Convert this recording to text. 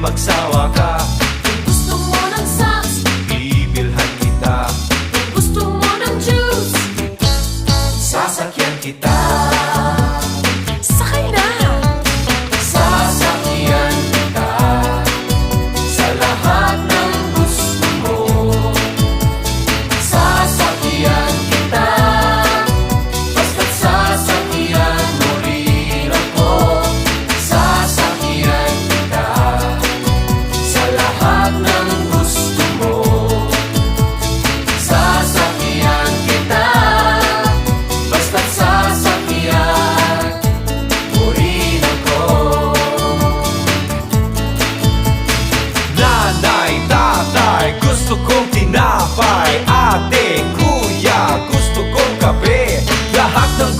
magsawa ka. Kung gusto mo ng socks Bibilhan kita. Kung gusto mo ng juice Sasakyan kita survive.